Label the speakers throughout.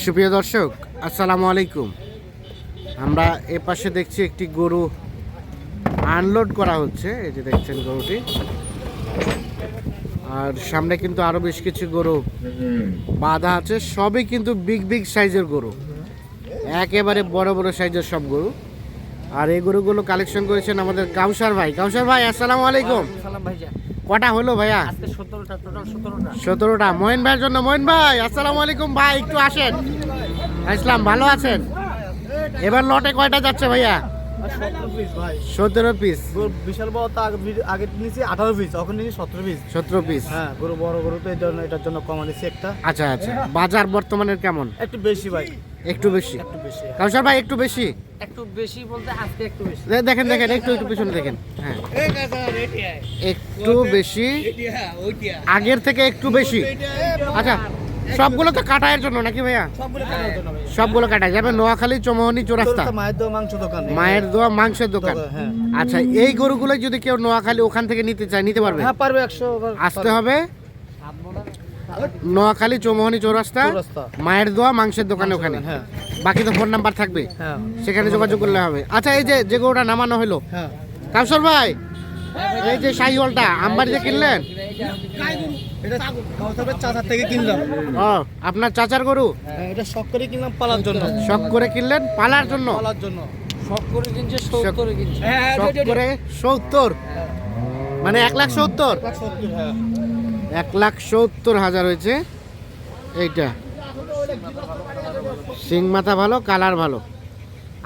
Speaker 1: সুপ্রিয় দর্শক, আসসালামু আলাইকুম। আমরা এ পাশে দেখছি একটি গরু আনলোড করা হচ্ছে। এই যে দেখছেন গরুটি। আর সামনে কিন্তু আরও বেশ কিছু গরু বাঁধা আছে। সবই কিন্তু বিগ বিগ সাইজের গরু। একেবারে বড় বড় সাইজের সব গরু। আর এই গরুগুলো কালেকশন করেছেন আমাদের কাউসার ভাই। কাউসার ভাই, আসসালামু আলাইকুম।
Speaker 2: ভাইজা
Speaker 1: কটা হলো ভাইয়া?
Speaker 2: সতেরোটা
Speaker 1: মহিন ভাইয়ের জন্য মহিন ভাই আসসালামু আলাইকুম ভাই একটু আসেন। ইসলাম ভালো আছেন? এবার লটে কয়টা যাচ্ছে ভাইয়া?
Speaker 3: সতেরো পিস ভাই
Speaker 1: সতেরো পিস
Speaker 3: গরু বিশাল বড় তো আগে নিয়েছি আঠারো পিস এখন নিয়েছি সতেরো পিস
Speaker 1: সতেরো পিস
Speaker 3: হ্যাঁ গরু বড় গরু তো জন্য এটার জন্য কমা দিচ্ছি একটা।
Speaker 1: আচ্ছা আচ্ছা। বাজার বর্তমানের কেমন?
Speaker 3: একটু বেশি ভাই।
Speaker 1: একটু বেশি।
Speaker 3: একটু বেশি।
Speaker 1: কাউসার ভাই একটু বেশি?
Speaker 2: একটু বেশি বলতে আজকে একটু বেশি।
Speaker 1: দেখেন দেখেন একটু একটু পিছনে দেখেন। হ্যাঁ। একটু বেশি। আগের থেকে একটু বেশি। আচ্ছা সবগুলো তো কাটায়ের জন্য নাকি ভাইয়া?
Speaker 3: সবগুলো
Speaker 1: কাটায় যাবে নোয়াখালী চৌমোহনী চৌরাস্তা।
Speaker 3: মায়ের দোয়া মাংস দোকান।
Speaker 1: মায়ের দোয়া মাংসের দোকান।
Speaker 3: হ্যাঁ।
Speaker 1: আচ্ছা এই গরুগুলো যদি কেউ নোয়াখালী ওখান থেকে নিতে চায় নিতে পারবে?
Speaker 3: হ্যাঁ পারবে একশো
Speaker 1: আসতে হবে। নোয়াখালী চৌমোহনী চৌরাস্তা। মায়ের দোয়া মাংসের দোকানে ওখানে।
Speaker 3: হ্যাঁ।
Speaker 1: বাকি তো ফোন নাম্বার থাকবে।
Speaker 3: হ্যাঁ।
Speaker 1: সেখানে যোগাযোগ করলে হবে। আচ্ছা এই যে যে গরুটা নামানো হলো।
Speaker 3: হ্যাঁ।
Speaker 1: কাউসর ভাই এই যে শাহিওয়ালটা আমবাড়িতে কিনলেন?
Speaker 3: এটা কাউসারের চাচার থেকে কিনলাম।
Speaker 1: ও আপনার চাচার গরু?
Speaker 3: হ্যাঁ, এটা শখ করে কিনলাম পালার জন্য।
Speaker 1: শখ করে কিনলেন পালার জন্য?
Speaker 3: পালার জন্য।
Speaker 2: সব করে কিনছে সত্তরে কিনছে।
Speaker 1: শখ করে সত্তর? মানে এক লাখ সত্তর?
Speaker 3: এক লাখ সত্তর, হ্যাঁ।
Speaker 1: এক লাখ সত্তর হাজার হয়েছে। এইটা। সিং মাথা ভালো কালার ভালো।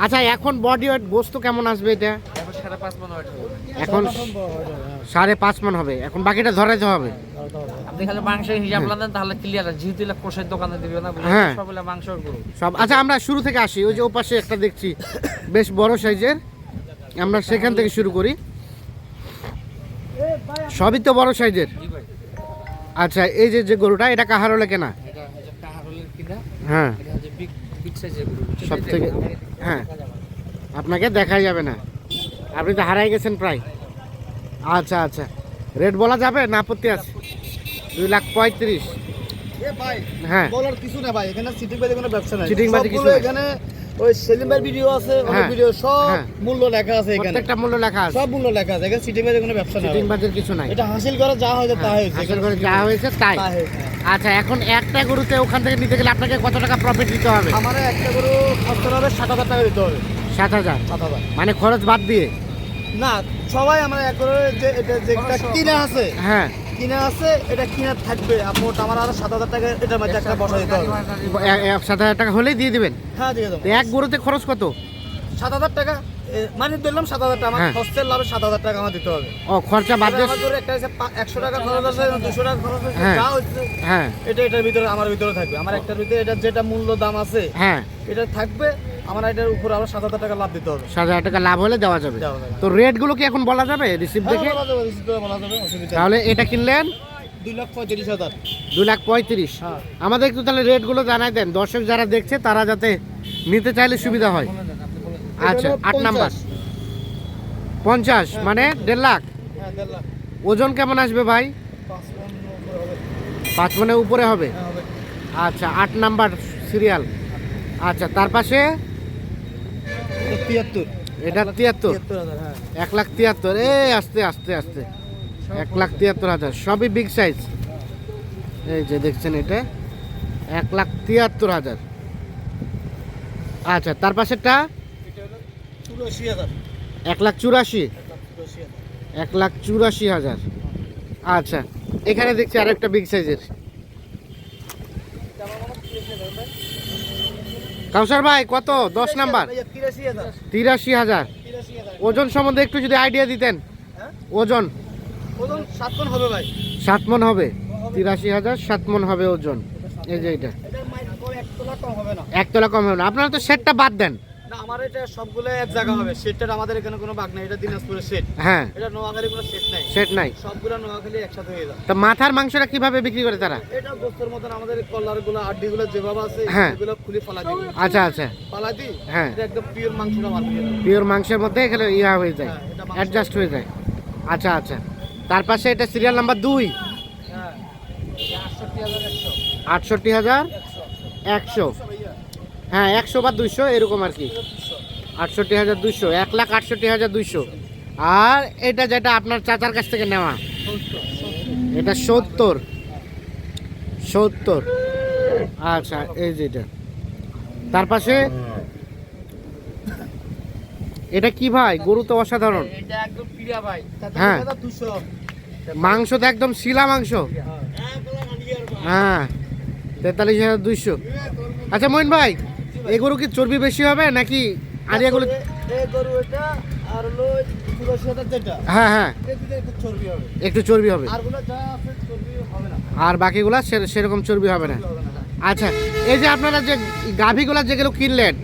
Speaker 1: আচ্ছা এখন বডি ওয়েট বস্তু কেমন আসবে এটা?
Speaker 2: এখন সাড়ে পাঁচ মনে হয়
Speaker 1: হবে। এখন বাকিটা ধরাইতে হবে।
Speaker 2: আপনি খালি মাংসের হিসাব লাগান তাহলে ক্লিয়ার যেহেতু এলা কোষের দোকানে দিবে না
Speaker 1: হ্যাঁ।
Speaker 2: সব মাংস
Speaker 1: সব আচ্ছা আমরা শুরু থেকে আসি। ওই যে ওপাশে একটা দেখছি বেশ বড় সাইজের। আমরা সেখান থেকে শুরু করি। সবই তো বড় সাইজের। আচ্ছা এই যে যে গরুটা এটা কাহার হলে কেনা? হ্যাঁ। সব থেকে হ্যাঁ। আপনাকে দেখাই যাবে না। আপনি তো হারাই গেছেন প্রায়। আচ্ছা আচ্ছা। রেট বলা যাবে না আপত্তি আছে? দুই লাখ পঁয়ত্রিশ। হ্যাঁ।
Speaker 3: বলার কিছু না ভাই এখানে সিটিং বাজি কোনো ব্যবসা নাই।
Speaker 1: চিটিং বাজি কিছু
Speaker 3: এখানে ওই সেলিম ভাই ভিডিও আছে অনেক
Speaker 1: হ্যাঁ,
Speaker 3: ভিডিও সব
Speaker 1: হ্যাঁ।
Speaker 3: মূল্য লেখা আছে এখানে।
Speaker 1: প্রত্যেকটা মূল্য লেখা আছে।
Speaker 3: সব মূল্য লেখা আছে এখানে সিটিং বাজি কোনো ব্যবসা নাই।
Speaker 1: চিটিং বাজের কিছু নাই।
Speaker 3: এটা হাসিল করে যা হয়েছে তা হয়েছে।
Speaker 1: হাসিল করে যা হয়েছে তাই। আচ্ছা এখন একটা গরুতে ওখান থেকে নিতে গেলে আপনাকে কত টাকা প্রফিট দিতে হবে?
Speaker 3: আমার একটা গরু খরচ হবে সাত হাজার টাকা দিতে হবে।
Speaker 1: সাত হাজার।
Speaker 3: সাত হাজার।
Speaker 1: মানে খরচ বাদ দিয়ে?
Speaker 3: না সবাই আমার এক করে যে এটা যেটা কিনে আছে
Speaker 1: হ্যাঁ।
Speaker 3: কিনে আছে এটা কিনে থাকবে। মোট আমার আরও সাত হাজার টাকা এটার মধ্যে একটা বসা দিতে হবে।
Speaker 1: সাত হাজার টাকা হলেই দিয়ে দিবেন?
Speaker 3: হ্যাঁ দিয়ে দেবো।
Speaker 1: এক গরুতে খরচ কত?
Speaker 3: সাত হাজার টাকা মানে ধরলাম সাত হাজার টাকা আমার
Speaker 1: হ্যাঁ।
Speaker 3: খরচের লাভে সাত হাজার টাকা আমার দিতে হবে।
Speaker 1: ও খরচা বাদ দিয়ে
Speaker 3: একটা পা- একশো টাকা খরচ আছে দুশো টাকা খরচ আছে
Speaker 1: হ্যাঁ।
Speaker 3: যা হচ্ছে
Speaker 1: হ্যাঁ।
Speaker 3: এটা এটার ভিতরে আমার ভিতরে থাকবে। আমার একটার ভিতরে এটা যেটা মূল্য দাম আছে
Speaker 1: হ্যাঁ।
Speaker 3: এটা থাকবে আমার এটার উপর আরও সাত হাজার টাকা লাভ দিতে হবে।
Speaker 1: সাত হাজার টাকা লাভ হলে দেওয়া যাবে। তো রেটগুলো কি এখন বলা যাবে? রিসিভ
Speaker 3: হ্যাঁ,
Speaker 1: দেখে?
Speaker 3: বলা যাবে।
Speaker 1: তাহলে এটা কিনলেন?
Speaker 3: দুই লাখ পঁয়ত্রিশ হাজার।
Speaker 1: দুই লাখ পঁয়ত্রিশ।
Speaker 3: হ্যাঁ।
Speaker 1: আমাদের একটু তাহলে রেটগুলো জানাই দেন। দর্শক যারা দেখছে তারা যাতে নিতে চাইলে সুবিধা হয়। আচ্ছা আট নাম্বার। পঞ্চাশ মানে দেড় লাখ?
Speaker 3: হ্যাঁ
Speaker 1: ওজন কেমন আসবে ভাই?
Speaker 3: পাঁচ মণ উপরে হবে।
Speaker 1: মনের উপরে হবে?
Speaker 3: হ্যাঁ,
Speaker 1: আচ্ছা আট নাম্বার সিরিয়াল। আচ্ছা তার পাশে
Speaker 3: তিয়াত্তর।
Speaker 1: এটা তিয়াত্তর?
Speaker 3: হ্যাঁ।
Speaker 1: এক লাখ তিয়াত্তর। এ আস্তে আস্তে আস্তে। এক লাখ তিয়াত্তর হাজার। সবই বিগ সাইজ এই যে দেখছেন এটা এক লাখ তিয়াত্তর হাজার। আচ্ছা তার পাশেরটা? এক লাখ চুরাশি? এক লাখ চুরাশি হাজার। আচ্ছা এখানে দেখছি আরেকটা বিগ সাইজের কাউসার ভাই কত? দশ নাম্বার।
Speaker 3: তিরাশি হাজার।
Speaker 1: ওজন সম্বন্ধে একটু যদি আইডিয়া দিতেন।
Speaker 3: হ্যাঁ?
Speaker 1: ওজন?
Speaker 3: ওজন সাত মণ হবে ভাই।
Speaker 1: সাত মন হবে। তিরাশি হাজার সাত মন হবে ওজন। এই যে এটা
Speaker 3: এটার মাইল পরে এক তোলা কম হবে না।
Speaker 1: একতলা কম হবে না। আপনারা তো সেটটা বাদ দেন।
Speaker 3: আমার এটা সবগুলো এক জায়গা হবে। সেটটার আমাদের এখানে কোনো বাগ নেই এটা দিনাজপুরের সেট
Speaker 1: হ্যাঁ।
Speaker 3: এটা নোয়াখালী কোনো সেট নাই।
Speaker 1: সেট নাই।
Speaker 3: সবগুলো নোয়াখালী একসাথে হয়ে যায়
Speaker 1: তা মাথার মাংসটা কীভাবে বিক্রি করে তারা?
Speaker 3: এটা গোস্তের মতন আমাদের কলারগুলো আড্ডি গুলো যেভাবে আছে
Speaker 1: হ্যাঁ।
Speaker 3: এগুলো খুলে ফালা দিই।
Speaker 1: আচ্ছা আচ্ছা।
Speaker 3: ফালা দিই
Speaker 1: হ্যাঁ।
Speaker 3: এটা একদম পিওর মাংসটা বার
Speaker 1: পিওর মাংসের মধ্যে এখানে ইয়া হয়ে যায়। অ্যাডজাস্ট হয়ে যায়। আচ্ছা আচ্ছা। তার পাশে এটা সিরিয়াল নাম্বার দুই।
Speaker 3: হ্যাঁ
Speaker 2: আটষট্টি হাজার একশো
Speaker 1: আটষট্টি হাজার
Speaker 3: একশো
Speaker 1: একশো
Speaker 3: ভাইয়া
Speaker 1: হ্যাঁ একশো বা দুইশো এরকম আর কি। আটষট্টি হাজার দুইশো এক লাখ আটষট্টি হাজার দুইশো। আর এটা যেটা আপনার চাচার কাছ থেকে নেওয়া এটা সত্তর। সত্তর। আচ্ছা এই যেটা তার পাশে এটা কি ভাই? গরু তো অসাধারণ। হ্যাঁ। মাংস তো একদম শিলা মাংস। হ্যাঁ তেতাল্লিশ হাজার দুইশো। আচ্ছা মইন ভাই এই গরু কি চর্বি বেশি হবে নাকি আর এগুলো
Speaker 3: এই গরু এটা আর হলো
Speaker 1: হ্যাঁ হ্যাঁ।
Speaker 3: একটু চর্বি হবে।
Speaker 1: একটু চর্বি হবে।
Speaker 3: আরগুলো যা আছে চর্বি হবে না।
Speaker 1: আর বাকিগুলা সেরকম চর্বি হবে না। আচ্ছা এই যে আপনারা যে গাভীগুলা যেগুলো কিনলেন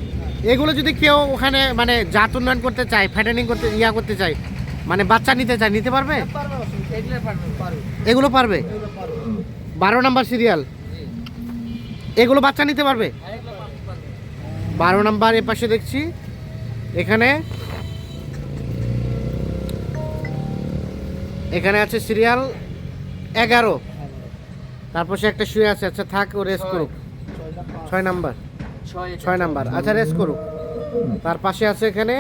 Speaker 1: এগুলো যদি কেউ ওখানে মানে জাত উন্নয়ন করতে চায় ফ্যাটেনিং করতে ইয়া করতে চায় মানে বাচ্চা নিতে চায় নিতে পারবে?
Speaker 3: অসুবিধা
Speaker 2: এগুলো পারবে
Speaker 3: পারবে।
Speaker 1: এগুলো পারবে?
Speaker 3: এগুলো পারবে।
Speaker 1: বারো নাম্বার সিরিয়াল। এগুলো বাচ্চা নিতে পারবে
Speaker 2: আর এগুলো পারবে, পারবে।
Speaker 1: বারো নাম্বার এ পাশে দেখছি। এখানে এখানে আছে সিরিয়াল এগারো। তারপর সে একটা শুয়ে আছে আচ্ছা থাক ও রেস্ট করুক। ছয় নাম্বার।
Speaker 2: ছয়
Speaker 1: নাম্বার আচ্ছা রেস্ট করুক। তার পাশে আছে এখানে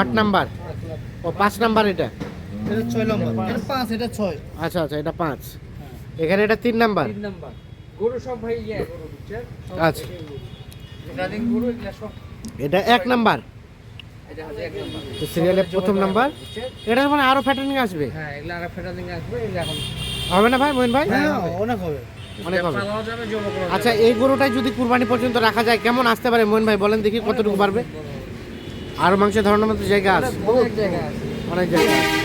Speaker 1: আট নাম্বার। ও পাঁচ নাম্বার এটা।
Speaker 3: এটা ছয় নম্বর। পাঁচ এটা ছয়।
Speaker 1: আচ্ছা আচ্ছা এটা পাঁচ। এখানে এটা তিন নাম্বার।
Speaker 2: তিন নাম্বার। গরু সব ভাই ইয়ে গরু বুঝছেন
Speaker 1: আচ্ছা।
Speaker 2: রানিং গরু এগুলা সব
Speaker 1: এটা এক নাম্বার।
Speaker 2: এটা হচ্ছে এক নাম্বার।
Speaker 1: তো সিরিয়ালের প্রথম নাম্বার।
Speaker 2: বুঝছেন?
Speaker 1: এটা মানে আরও ফ্যাটেনিং আসবে?
Speaker 2: হ্যাঁ এগুলা আর ফেটালিং আসবে এগুলা এখন
Speaker 1: হবে না ভাই মোহিন ভাই?
Speaker 3: হ্যাঁ অনেক হবে।
Speaker 1: অনেক হবে। আচ্ছা এই গরুটাই যদি কুরবানি পর্যন্ত রাখা যায় কেমন আসতে পারে? মোহন ভাই বলেন দেখি কতটুকু পারবে। আরও মাংস ধরানোর মতো জায়গা আছে।
Speaker 2: অনেক জায়গা আছে।
Speaker 1: অনেক জায়গা আছে।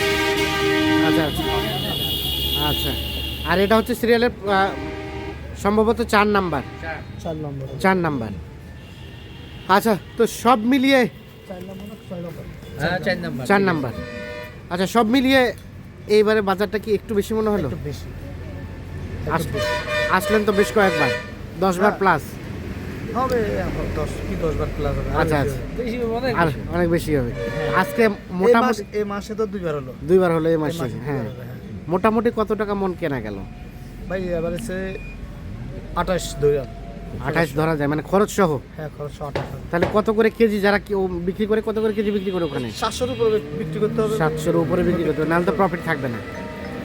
Speaker 1: আচ্ছা আচ্ছা। আচ্ছা। আর এটা হচ্ছে সিরিয়ালের সম্ভবত চার নাম্বার।
Speaker 2: চার।
Speaker 3: নম্বর।
Speaker 1: চার নাম্বার। আচ্ছা তো সব মিলিয়ে
Speaker 3: চার নম্বর
Speaker 2: হ্যাঁ চার নাম্বার।
Speaker 1: আচ্ছা সব মিলিয়ে এইবারে বাজারটা কি একটু বেশি মনে হলো?
Speaker 3: একটু বেশি।
Speaker 1: আসলেন তো বেশ কয়েকবার। দশ বার প্লাস
Speaker 3: হবে এখন দশ কি বার প্লাস হবে?
Speaker 1: আচ্ছা আচ্ছা।
Speaker 2: বেশি অনেক
Speaker 1: আর
Speaker 2: বেশি।
Speaker 1: অনেক বেশি হবে। আজকে
Speaker 3: এই মাস
Speaker 1: মোটামুটি
Speaker 3: এই মাসে তো দুইবার হলো।
Speaker 1: দুইবার হলো এই মাসে হ্যাঁ।
Speaker 3: হ্যাঁ।
Speaker 1: মোটামুটি কত টাকা মন কেনা গেল?
Speaker 3: ভাই এবারে সে আঠাশ দুই
Speaker 1: আঠাইশ ধরা যায় মানে খরচ সহ?
Speaker 3: হ্যাঁ খরচ আঠাশ
Speaker 1: তাহলে কত করে কেজি যারা কেউ বিক্রি করে কত করে কেজি বিক্রি করে ওখানে?
Speaker 3: সাতশোর উপরে বিক্রি করতে হবে।
Speaker 1: সাতশোর উপরে বিক্রি করতে হবে নাহলে তো প্রফিট থাকবে না।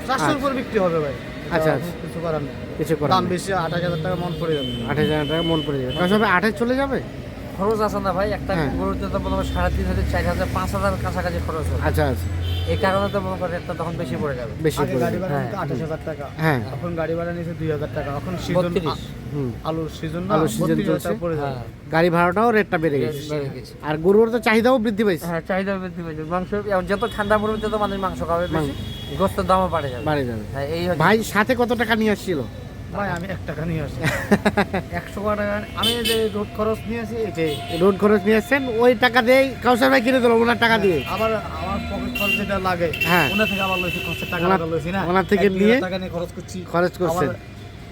Speaker 3: সাতশোর উপরে বিক্রি হবে ভাই।
Speaker 1: আচ্ছা, আচ্ছা।
Speaker 3: কিছু করার নেই।
Speaker 1: কিছু করার
Speaker 3: দাম বেশি আঠাশ হাজার টাকা মন পড়ে যাবে।
Speaker 1: আঠাশ হাজার টাকা মন পড়ে যাবে। তাহলে সবে আঠাশ চলে যাবে?
Speaker 2: খরচ আছে না ভাই একটা
Speaker 1: হ্যাঁ।
Speaker 2: গরুতে তো মনে সাড়ে তিন হাজার চার হাজার পাঁচ হাজার কাছাকাছি খরচ হবে।
Speaker 1: আচ্ছা আচ্ছা।
Speaker 2: এই কারণে তো মনে করেন একটা তখন বেশি পড়ে যাবে।
Speaker 1: বেশি পড়ে
Speaker 3: গাড়ি
Speaker 1: যাবে।
Speaker 3: ভাড়া
Speaker 2: হ্যাঁ।
Speaker 3: আঠাশ হাজার টাকা।
Speaker 1: হ্যাঁ।
Speaker 3: এখন গাড়ি ভাড়া নিয়েছে দুই হাজার টাকা। এখন সিজন আলুর সিজন না
Speaker 1: আলুর
Speaker 3: হাজার
Speaker 1: চলছে।
Speaker 2: হ্যাঁ।
Speaker 1: গাড়ি ভাড়াটাও রেটটা বেড়ে গেছে।
Speaker 2: বেড়ে গেছে।
Speaker 1: আর গরুর তো চাহিদাও বৃদ্ধি পাইছে।
Speaker 2: হ্যাঁ চাহিদা বৃদ্ধি পেয়েছে মাংস যত ঠান্ডা পড়বে তত মানুষ মাংস খাবে। বেশি। গোস্তের দামও বাড়ে যাবে।
Speaker 1: বাড়ে যাবে।
Speaker 2: হ্যাঁ এই
Speaker 1: ভাই সাথে কত টাকা নিয়ে আসছিল?
Speaker 3: ভাই আমি এক টাকা নিয়ে আসি। একশো টাকা আমি যে রোড খরচ নিয়ে আসি এটাই
Speaker 1: রোড খরচ নিয়ে আসছেন ওই টাকা দিয়েই কাউসার ভাই কিনে দিল ওনার টাকা দিয়ে।
Speaker 3: আবার আমার পকেট খরচ যেটা লাগে
Speaker 1: হ্যাঁ।
Speaker 3: ওনার থেকে আবার লইছি খরচের টাকা লইছি না।
Speaker 1: ওনার থেকে নিয়ে
Speaker 3: টাকা নিয়ে খরচ করছি।
Speaker 1: খরচ করছেন।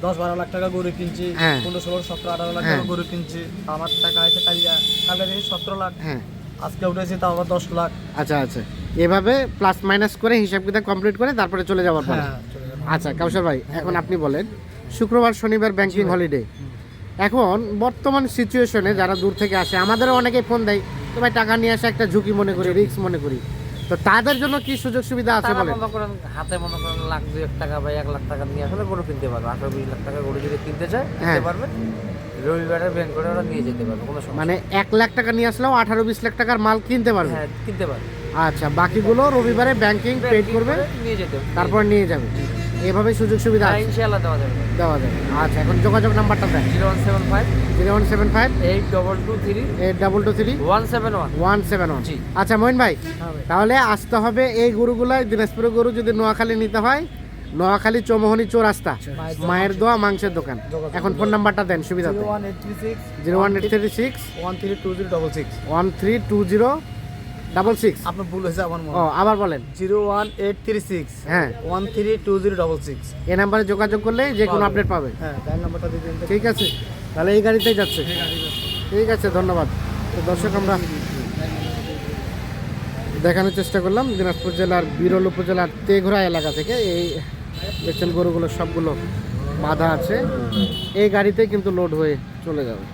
Speaker 3: দশ বারো লাখ টাকা গরু কিনছি
Speaker 1: হ্যাঁ।
Speaker 3: পনেরো ষোলো সতেরো আঠারো লাখ
Speaker 1: হ্যাঁ।
Speaker 3: টাকা গরু কিনছি আমার টাকা আছে কালকে কালকে দেখি সতেরো লাখ
Speaker 1: হ্যাঁ।
Speaker 3: আজকে উঠেছি তাও আবার দশ লাখ।
Speaker 1: আচ্ছা আচ্ছা। এভাবে প্লাস মাইনাস করে হিসাব কিতাব কমপ্লিট করে তারপরে চলে যাওয়ার পরে।
Speaker 3: হ্যাঁ
Speaker 1: আচ্ছা কাউসার ভাই এখন আপনি বলেন শুক্রবার শনিবার ব্যাংকিং হলিডে এখন বর্তমান সিচুয়েশনে যারা দূর থেকে আসে আমাদেরও অনেকে ফোন দেয় তো ভাই টাকা নিয়ে আসা একটা ঝুঁকি মনে করি রিস্ক মনে করি। তো তাদের জন্য কি সুযোগ সুবিধা আছে বলে
Speaker 2: মনে করেন হাতে মনে করেন লাখ দুই এক টাকা বা এক লাখ টাকা নিয়ে আসলে গরু কিনতে পারবে। আঠারো বিশ লাখ টাকা গরু যদি কিনতে চায়
Speaker 1: হ্যাঁ।
Speaker 2: কিনতে পারবে। রবিবারে ব্যাংক করে ওরা নিয়ে যেতে পারবে কোনো সমস্যা
Speaker 1: মানে এক লাখ টাকা নিয়ে আসলেও আঠারো বিশ লাখ টাকার মাল কিনতে পারবে?
Speaker 2: হ্যাঁ কিনতে পারবে।
Speaker 1: আচ্ছা বাকিগুলো রবিবারে ব্যাংকিং পেড করবে
Speaker 2: নিয়ে যেতে।
Speaker 1: তারপর নিয়ে যাবে। এভাবে সুযোগ সুবিধা
Speaker 2: হ্যাঁ
Speaker 1: আছে?
Speaker 2: ইনশাআল্লাহ দেওয়া যাবে।
Speaker 1: দেওয়া যাবে। আচ্ছা এখন যোগাযোগ নাম্বারটা দেন।
Speaker 2: Zero one seven five.
Speaker 1: Zero one seven five.
Speaker 2: Eight double two three.
Speaker 1: Eight double two three.
Speaker 2: One seven one.
Speaker 1: One seven one.
Speaker 2: জি।
Speaker 1: আচ্ছা মহিন ভাই
Speaker 3: হ্যাঁ ভাই।
Speaker 1: তাহলে আসতে হবে এই গরুগুলাই দিনাজপুরের গরু যদি নোয়াখালী নিতে হয় নোয়াখালী চৌমোহনী চৌরাস্তা মায়ের দোয়া মাংসের দোকান। এখন ফোন নাম্বারটা দেন সুবিধা
Speaker 3: zero one eight three six.
Speaker 1: Zero one eight three six.
Speaker 3: One three two zero double six.
Speaker 1: One three two zero double six
Speaker 3: আপনার ভুল হয়েছে আমার
Speaker 1: ও আবার বলেন।
Speaker 3: Zero one eight three six.
Speaker 1: হ্যাঁ।
Speaker 3: One three two zero double six.
Speaker 1: এই নাম্বারে যোগাযোগ করলে যে কোনো আপডেট পাবে
Speaker 3: হ্যাঁ তাই নাম্বারটা দিয়ে দিন।
Speaker 1: ঠিক আছে। তাহলে এই গাড়িতেই যাচ্ছে। ঠিক আছে ধন্যবাদ। তো দর্শক আমরা দেখানোর চেষ্টা করলাম দিনাজপুর জেলার বিরল উপজেলার তেঘরা এলাকা থেকে। এই দেখছেন গরুগুলো সবগুলো বাধা আছে। এই গাড়িতে কিন্তু লোড হয়ে চলে যাবে।